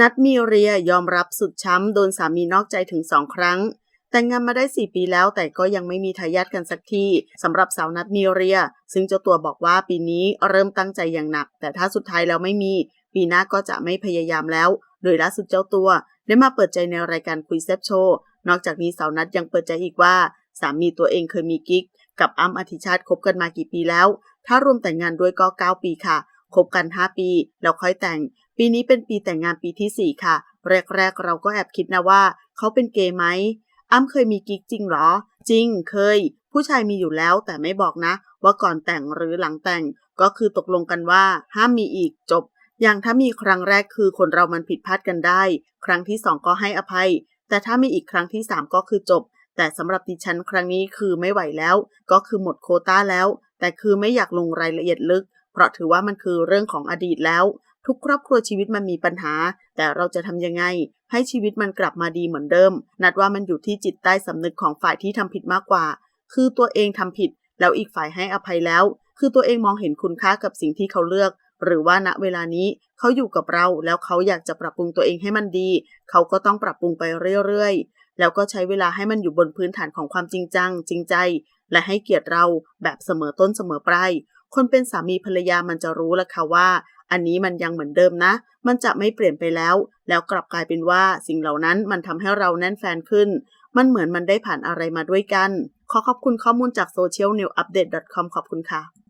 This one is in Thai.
นัดมีเรียยอมรับสุดช้ำ โดนสามีนอกใจถึงสองครั้ง แต่งงานมาได้ 4 ปีแล้วแต่ก็ยังไม่มีทายาทกันสักทีสำหรับสาวนัดมีเรีย ซึ่งเจ้าตัวบอกว่าปีนี้เริ่มตั้งใจอย่างหนัก แต่ถ้าสุดท้ายแล้วไม่มี ปีหน้าก็จะไม่พยายามแล้ว โดยล่าสุดเจ้าตัวได้มาเปิดใจในรายการคุยแซบโชว์นอกจากนี้สาวนัดยังเปิดใจอีกว่า สามีตัวเองเคยมีกิ๊ก กับอ้ำอธิชาติคบกันมากี่ปีแล้ว ถ้ารวมแต่งงานด้วยก็ 9 ปีค่ะคบกัน 5 ปี แล้วค่อยแต่ง ปีนี้เป็นปีแต่งงานปีทีสี่ 4 ค่ะ แรกๆ เราก็แอบคิดนะว่า เขาเป็นเกย์ไหมอ้ำเคยมีกิ๊กจริงหรอ จริงเคย ผู้ชายมีอยู่แล้วแต่ไม่บอกนะ ว่าก่อนแต่งหรือหลังแต่งก็คือตกลงกันว่า ห้ามมีอีกจบ อย่างถ้ามีครั้งแรกคือคนเรามันผิดพลาดกันได้ ครั้งที่สองก็ให้อภัย แต่ถ้ามีอีกครั้งที่สามก็คือจบ แต่สำหรับดิฉันครั้งนี้คือไม่ไหวแล้ว ก็คือหมดโคต้าแล้ว แต่คือไม่อยากลงรายละเอียดลึก เพราะถือว่ามันคือเรื่องของอดีตแล้ว ทุกครอบครัวชีวิตมันมีปัญหา แต่เราจะทำยังไง ให้ชีวิตมันกลับมาดีเหมือนเดิม นัดว่ามันอยู่ที่จิตใต้สำนึกของฝ่ายที่ทำผิดมากกว่า คือตัวเองทำผิด แล้วอีกฝ่ายให้อภัยแล้ว คือตัวเองมองเห็นคุณค่ากับสิ่งที่เขาเลือก หรือว่าณเวลานี้เขาอยู่กับเรา แล้วเขาอยากจะปรับปรุงตัวเองให้มันดี เขาก็ต้องปรับปรุงไปเรื่อยๆ แล้วก็ใช้เวลาให้มันอยู่บนพื้นฐานของความจริงจัง จริงใจ และให้เกียรติเราแบบเสมอต้นเสมอปลาย คนเป็นสามีภรรยามันจะรู้ละค่ะว่า อันนี้มันยังเหมือนเดิมนะ มันจะไม่เปลี่ยนไปแล้ว แล้วกลับกลายเป็นว่าสิ่งเหล่านั้นมันทำให้เราแน่นแฟนขึ้น มันเหมือนมันได้ผ่านอะไรมาด้วยกัน ขอขอบคุณข้อมูลจาก socialnewupdate.com ขอบคุณค่ะ